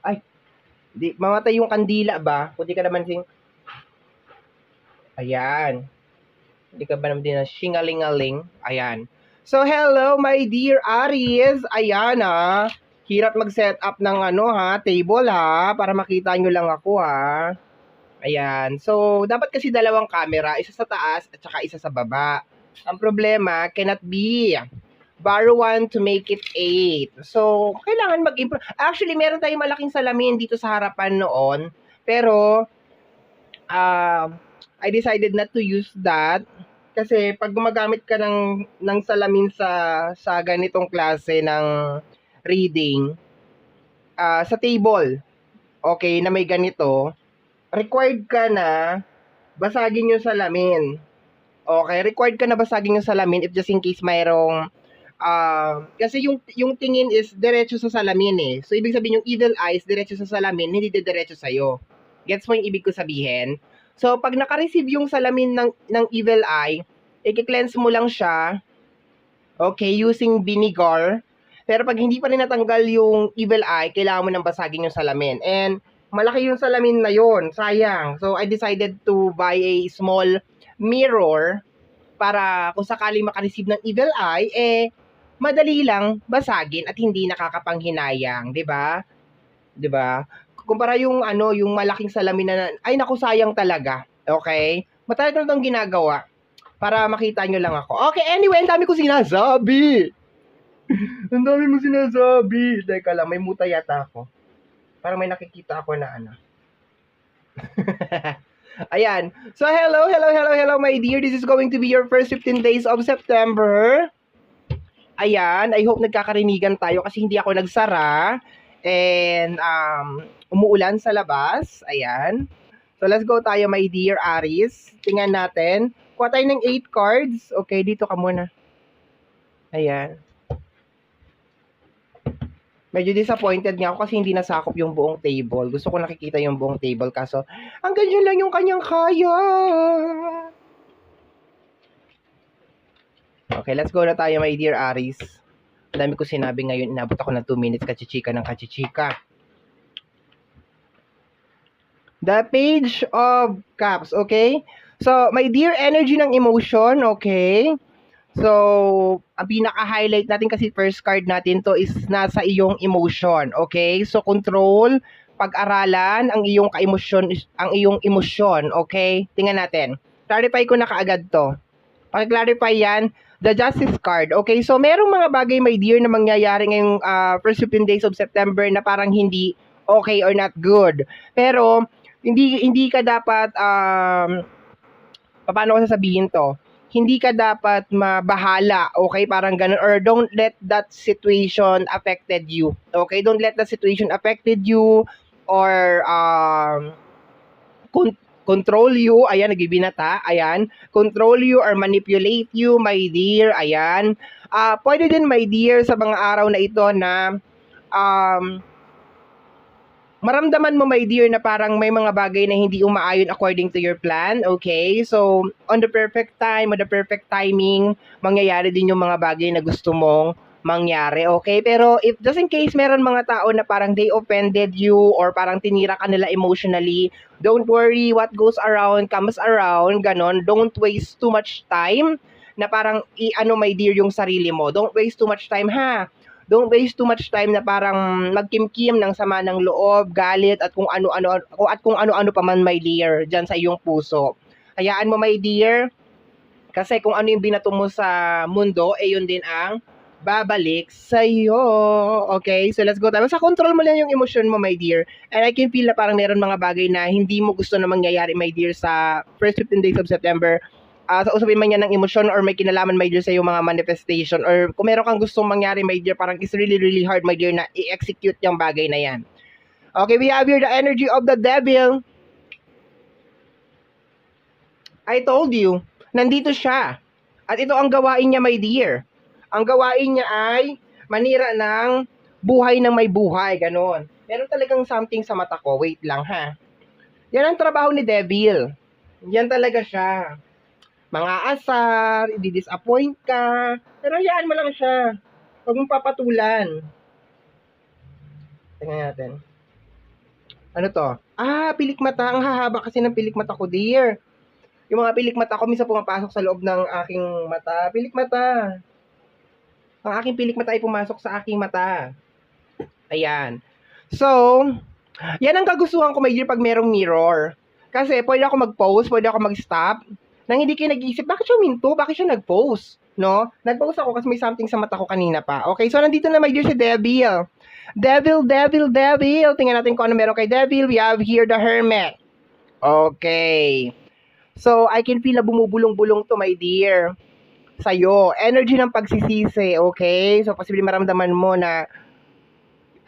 Ay, di, mamatay yung kandila ba? Kung di ka naman sing... Ayan. Hindi ka ba naman din na shingalingaling? Ayan. So, hello, my dear Aries. Ayan, ah. Hirap mag-set up ng ano, ha, table, ha, para makita nyo lang ako, ha. Ayan. So, dapat kasi dalawang camera, isa sa taas at saka isa sa baba. Ang problema, cannot be borrow one to make it eight. So, kailangan mag-improve. Actually, meron tayong malaking salamin dito sa harapan noon. Pero, uh, I decided not to use that. Kasi pag gumagamit ka ng, ng salamin sa, sa ganitong klase ng reading, uh, sa table, okay, na may ganito, required ka na basagin yung salamin. Okay, required ka na basagin yung salamin if just in case mayroong uh, kasi yung yung tingin is diretso sa salamin eh. So ibig sabihin yung evil eyes diretso sa salamin, hindi diretso sa iyo. Gets mo yung ibig ko sabihin? So pag naka-receive yung salamin ng ng evil eye, i-cleanse mo lang siya. Okay, using vinegar. Pero pag hindi pa rin natanggal yung evil eye, kailangan mo nang basagin yung salamin. And malaki yung salamin na yon, sayang. So I decided to buy a small mirror para kung sakaling makareceive ng evil eye, eh, madali lang basagin at hindi nakakapanghinayang, 'di ba? 'Di ba? Kumpara yung ano, yung malaking salamin na ay naku sayang talaga. Okay? Matagal ko itong ginagawa para makita nyo lang ako. Okay, anyway, ang dami ko sinasabi. ang dami mo sinasabi. Teka lang, may muta yata ako. Parang may nakikita ako na ano. Ayan. So, hello, hello, hello, hello, my dear. This is going to be your first 15 days of September. Ayan, I hope nagkakarinigan tayo kasi hindi ako nagsara. And um, umuulan sa labas. Ayan. So let's go tayo my dear Aries. Tingnan natin. Kuha tayo ng 8 cards. Okay, dito ka muna. Ayan. Medyo disappointed nga ako kasi hindi nasakop yung buong table. Gusto ko nakikita yung buong table kaso hanggang dyan lang yung kanyang kaya. Okay, let's go na tayo, my dear Aries. Ang dami ko sinabi ngayon, inabot ako ng 2 minutes kachichika ng kachichika. The page of cups, okay? So, my dear energy ng emotion, okay? So, ang pinaka-highlight natin kasi first card natin to is nasa iyong emotion, okay? So, control, pag-aralan ang iyong ka-emosyon, ang iyong emosyon, okay? Tingnan natin. Clarify ko na kaagad to. Pag-clarify yan, the Justice card. Okay, so merong mga bagay, my dear, na mangyayari ngayong uh, first 15 days of September na parang hindi okay or not good. Pero, hindi hindi ka dapat, um, paano ko sasabihin to? Hindi ka dapat mabahala, okay? Parang ganun. Or don't let that situation affected you. Okay? Don't let that situation affected you or um, control you, ayan, nagbibinata, ayan, control you or manipulate you, my dear, ayan. Uh, pwede din, my dear, sa mga araw na ito na um, maramdaman mo, my dear, na parang may mga bagay na hindi umaayon according to your plan, okay? So, on the perfect time, on the perfect timing, mangyayari din yung mga bagay na gusto mong mangyari, okay? Pero if just in case meron mga tao na parang they offended you or parang tinira ka nila emotionally, don't worry, what goes around comes around, ganon. Don't waste too much time na parang i-ano my dear yung sarili mo. Don't waste too much time ha. Don't waste too much time na parang magkimkim ng sama ng loob, galit at kung ano-ano at kung ano-ano pa man my dear diyan sa iyong puso. Hayaan mo my dear kasi kung ano yung binato mo sa mundo, eh yun din ang babalik sa iyo. Okay? So, let's go tayo. Sa control mo lang yung emotion mo, my dear. And I can feel na parang meron mga bagay na hindi mo gusto na mangyayari, my dear, sa first 15 days of September. Uh, sa usapin man yan ng emosyon or may kinalaman, my dear, sa yung mga manifestation or kung meron kang gustong mangyari, my dear, parang it's really, really hard, my dear, na i-execute yung bagay na yan. Okay, we have here the energy of the devil. I told you, nandito siya. At ito ang gawain niya, my dear ang gawain niya ay manira ng buhay ng may buhay, ganon. Meron talagang something sa mata ko. Wait lang ha. Yan ang trabaho ni Devil. Yan talaga siya. Mga asar, i-disappoint ka. Pero hayaan mo lang siya. Huwag mong papatulan. Tingnan natin. Ano to? Ah, pilik mata. Ang hahaba kasi ng pilik mata ko, dear. Yung mga pilik mata ko, minsan pumapasok sa loob ng aking mata. Pilik mata. Ang aking pilik mata ay pumasok sa aking mata. Ayan. So, yan ang kagustuhan ko, my dear, pag merong mirror. Kasi pwede ako mag-pose, pwede ako mag-stop. Nang hindi kayo nag-iisip, bakit siya minto? Bakit siya nag-pose? No? Nag-pose ako kasi may something sa mata ko kanina pa. Okay, so nandito na, my dear, si Devil. Devil, Devil, Devil. Tingnan natin kung ano meron kay Devil. We have here the Hermit. Okay. So, I can feel na bumubulong-bulong to, my dear. Sa'yo. Energy ng pagsisisi, okay? So, posibleng maramdaman mo na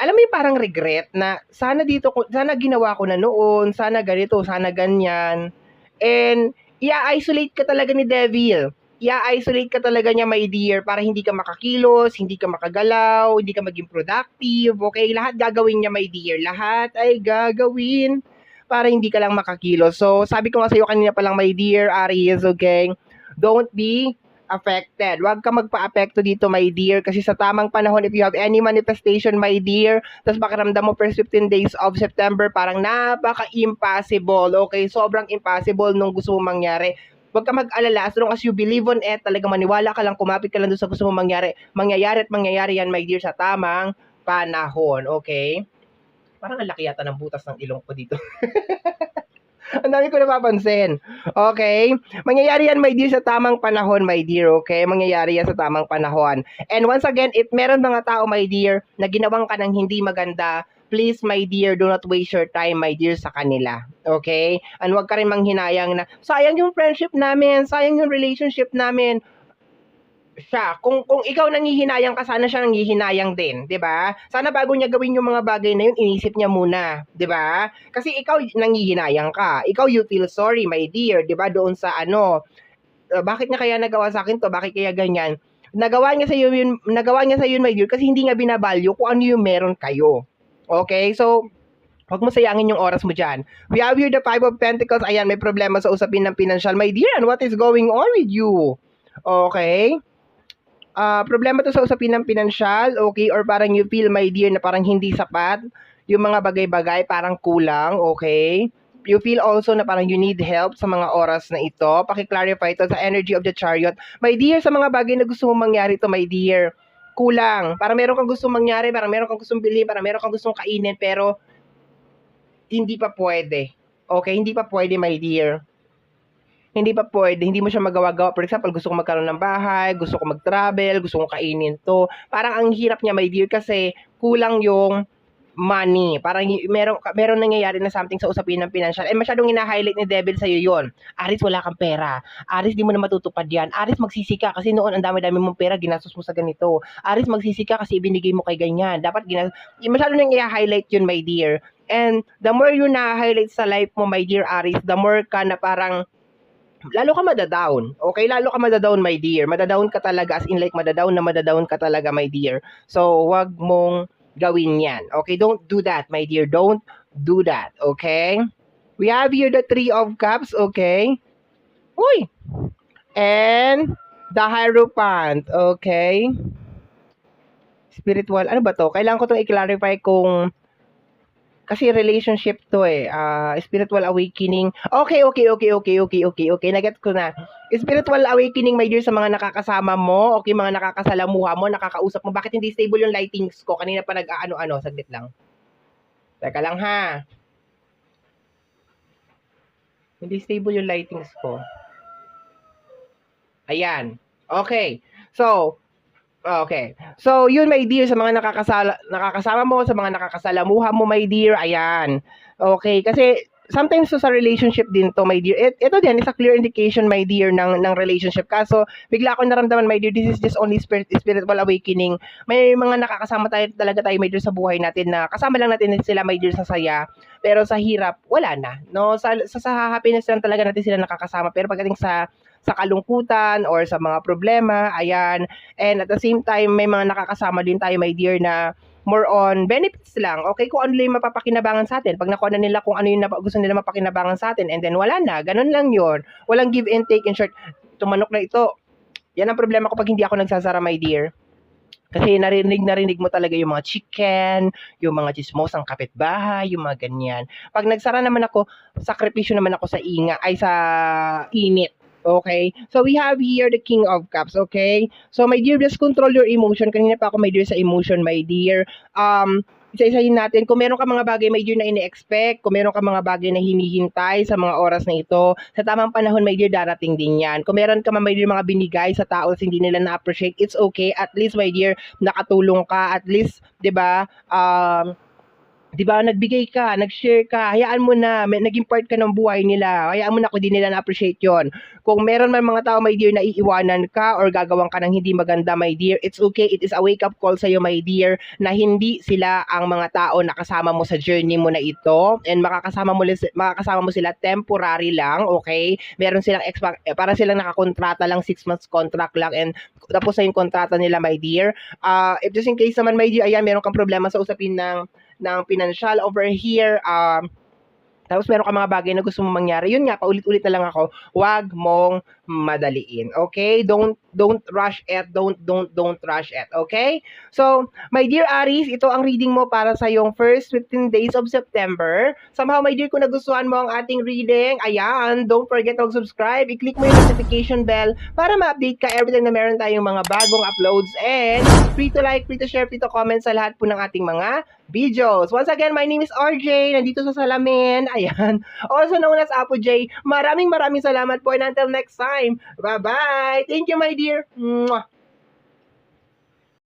alam mo yung parang regret na sana dito sana ginawa ko na noon, sana ganito, sana ganyan. And, i-isolate ka talaga ni Devil. I-isolate ka talaga niya, my dear, para hindi ka makakilos, hindi ka makagalaw, hindi ka maging productive, okay? Lahat gagawin niya, my dear. Lahat ay gagawin para hindi ka lang makakilos. So, sabi ko nga sa'yo kanina pa lang, my dear Aries, okay? Don't be affected. Huwag ka magpa-apekto dito, my dear, kasi sa tamang panahon, if you have any manifestation, my dear, tapos pakiramdam mo first 15 days of September, parang napaka-impossible, okay? Sobrang impossible nung gusto mong mangyari. Huwag ka mag-alala, as long as you believe on it, talaga maniwala ka lang, kumapit ka lang doon sa gusto mong mangyari, mangyayari at mangyayari yan, my dear, sa tamang panahon, okay? Parang ang laki yata ng butas ng ilong ko dito. Ang dami ko napapansin. Okay? Mangyayari yan, my dear, sa tamang panahon, my dear, okay? Mangyayari yan sa tamang panahon. And once again, if meron mga tao, my dear, na ginawang ka ng hindi maganda, please, my dear, do not waste your time, my dear, sa kanila. Okay? And huwag ka rin manghinayang na, sayang yung friendship namin, sayang yung relationship namin siya, kung kung ikaw nangihinayang ka, sana siya nangihinayang din, 'di ba? Sana bago niya gawin yung mga bagay na yun, inisip niya muna, 'di ba? Kasi ikaw nangihinayang ka. Ikaw you feel sorry, my dear, 'di ba? Doon sa ano, uh, bakit niya kaya nagawa sa akin 'to? Bakit kaya ganyan? Nagawa niya sa iyo yun, nagawa niya sa iyo, my dear, kasi hindi nga binabalyo kung ano yung meron kayo. Okay? So, Huwag mo sayangin yung oras mo dyan. We have here the Five of Pentacles. Ayan, may problema sa usapin ng financial. My dear, and what is going on with you? Okay? Ah problema to sa usapin ng pinansyal, okay? Or parang you feel, my dear, na parang hindi sapat. Yung mga bagay-bagay, parang kulang, okay? You feel also na parang you need help sa mga oras na ito. Paki-clarify ito sa energy of the chariot. My dear, sa mga bagay na gusto mong mangyari to, my dear, kulang. Parang meron kang gustong mangyari, parang meron kang gustong bilhin, parang meron kang gustong kainin, pero hindi pa pwede. Okay, hindi pa pwede, my dear hindi pa pwede, hindi mo siya magawa-gawa. For example, gusto ko magkaroon ng bahay, gusto ko mag-travel, gusto ko kainin to. Parang ang hirap niya, my dear, kasi kulang yung money. Parang meron, meron nangyayari na something sa usapin ng financial. Eh, masyadong ina-highlight ni Devil sa'yo yon Aris, wala kang pera. Aris, di mo na matutupad yan. Aris, magsisi ka kasi noon ang dami-dami mong pera, ginastos mo sa ganito. Aris, magsisi ka kasi ibinigay mo kay ganyan. Dapat ginas... Masyadong nang i-highlight yun, my dear. And the more you na-highlight sa life mo, my dear Aris, the more ka na parang lalo ka madadown. Okay, lalo ka madadown, my dear. Madadown ka talaga, as in like madadown na madadown ka talaga, my dear. So, wag mong gawin yan. Okay, don't do that, my dear. Don't do that, okay? We have here the Three of Cups, okay? Uy! And the Hierophant, okay? Spiritual, ano ba to? Kailangan ko itong i-clarify kung kasi relationship to eh. Uh, spiritual awakening. Okay, okay, okay, okay, okay, okay, okay. Naget ko na. Spiritual awakening, my dear, sa mga nakakasama mo, okay, mga nakakasalamuha mo, nakakausap mo. Bakit hindi stable yung lightings ko? Kanina pa nag-ano-ano, saglit lang. Teka lang ha. Hindi stable yung lightings ko. Ayan. Okay. So, Okay. So, yun, my dear, sa mga nakakasala, nakakasama mo, sa mga nakakasalamuha mo, my dear, ayan. Okay, kasi sometimes so, sa relationship din to, my dear. It, ito din, is a clear indication, my dear, ng, ng relationship. Kaso, bigla ko naramdaman, my dear, this is just only spirit, spiritual awakening. May mga nakakasama tayo talaga tayo, my dear, sa buhay natin na kasama lang natin sila, my dear, sa saya. Pero sa hirap, wala na. No? Sa, sa, sa happiness lang talaga natin sila nakakasama. Pero pagdating sa sa kalungkutan or sa mga problema, ayan. And at the same time, may mga nakakasama din tayo, my dear, na more on benefits lang. Okay, kung ano yung mapapakinabangan sa atin. Pag nakuha na nila kung ano yung gusto nila mapakinabangan sa atin, and then wala na, ganun lang yon Walang give and take. In short, tumanok na ito. Yan ang problema ko pag hindi ako nagsasara, my dear. Kasi narinig narinig mo talaga yung mga chicken, yung mga chismosang kapitbahay, yung mga ganyan. Pag nagsara naman ako, sakripisyo naman ako sa inga, ay sa init. Okay? So, we have here the King of Cups, okay? So, my dear, just control your emotion. Kanina pa ako, my dear, sa emotion, my dear. Um, isa-isahin natin, kung meron ka mga bagay, my dear, na ini-expect, kung meron ka mga bagay na hinihintay sa mga oras na ito, sa tamang panahon, my dear, darating din yan. Kung meron ka, my dear, mga binigay sa tao hindi nila na-appreciate, it's okay. At least, my dear, nakatulong ka. At least, di ba, um, 'di ba, nagbigay ka, nag-share ka, hayaan mo na, may, naging part ka ng buhay nila. Hayaan mo na kung di nila na-appreciate 'yon. Kung meron man mga tao, my dear, na iiwanan ka or gagawin ka ng hindi maganda, my dear, it's okay. It is a wake-up call sa iyo, my dear, na hindi sila ang mga tao na kasama mo sa journey mo na ito and makakasama mo makakasama mo sila temporary lang, okay? Meron silang expa- eh, para silang nakakontrata lang 6 months contract lang and tapos na yung kontrata nila, my dear. Ah, if just in case naman, my dear, ayan, meron kang problema sa usapin ng ng financial over here, um, tapos meron ka mga bagay na gusto mong mangyari, yun nga, paulit-ulit na lang ako, wag mong madaliin, okay? Don't, don't rush it, don't, don't, don't rush it, okay? So, my dear Aries, ito ang reading mo para sa yung first 15 days of September. Somehow, my dear, kung nagustuhan mo ang ating reading, ayan, don't forget to subscribe, i-click mo yung notification bell para ma-update ka every time na meron tayong mga bagong uploads and free to like, free to share, free to comment sa lahat po ng ating mga videos. Once again, my name is RJ, nandito sa Salamin, ayan, also known as Apo J. Maraming maraming salamat po and until next time, bye-bye! Thank you, my dear! Mwah!